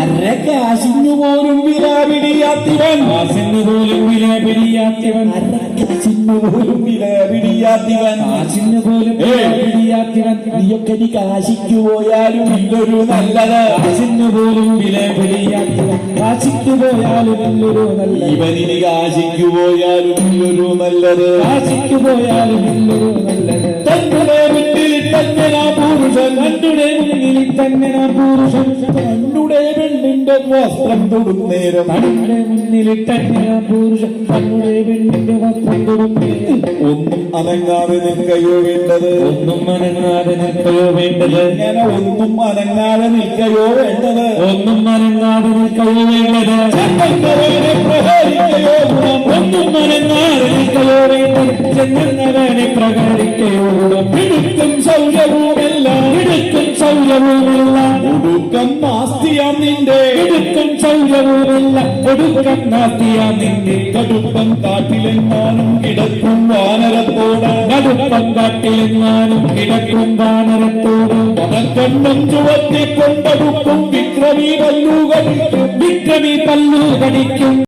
അരക്കാശിനു പോലും വില പിടിയാത്തിവൻ കാശിന് പോലും വില പിടിയാത്തവൻ അരക്കാശിനു പോലും വില പിടിയാത്തിവൻ കാശിന് പോലും വില പിടിയാത്തവൻ നീയൊക്കെ നീ കാശിക്കു പോയാലും ഇല്ലൊരു നല്ലത്. കാശിന് പോലും വില പിടിയാത്തവൻ കാശിക്ക് പോയാലും ഇല്ലൊരു നല്ലത്. ഇവനിന് കാശിക്കു പോയാലും ഇല്ലൊരു നല്ലത്. കാശിക്കു പോയാലും ഇല്ലൊരു നല്ലത്. തങ്ങളുടെ മുന്നിൽ തന്നെ പുരുഷൻ തന്നുടെ തന്നെ പുരുഷൻ തന്നുടെ പെണ്ണിന്റെ വസ്ത്രം തൊടുന്നേരം നേരം. തന്നുടെ മുന്നിൽ തന്നെ നാം പുരുഷൻ തന്നുടെ പെണ്ണിന്റെ വസ്ത്രം തൊടുന്നേരം ഒന്നും അനങ്ങാതെ നിൽക്കയോ വേണ്ടത്? ഒന്നും അനങ്ങാതെ നിൽക്കയോ വേണ്ടത്? ഇങ്ങനെ ഒന്നും അനങ്ങാതെ നിൽക്കയോ വേണ്ടത്? ഒന്നും അനങ്ങാതെ നിൽക്കയോ വേണ്ടത്? പ്രഹരിക്കയോ ഒന്നും അനങ്ങാതെ നിൽക്കയോ വേണ്ടത്? ചെന്നവനെ പിടിക്കും സൗരവുമെല്ലാം ഒടുക്കം നാസ്തിയാം നിന്റെ. ഒടുക്കം കടുപ്പം കാട്ടിലെങ്ങാനും കിടക്കും വാനരത്തോട്. കടുപ്പം കാട്ടിലെങ്ങാനും കിടക്കും വാനരത്തോട്. കണ്ണം ചുവത്തിക്കൊണ്ടടുക്കും വിക്രമി പല്ലുകൾ വിക്രമി പല്ലു കടിക്കും.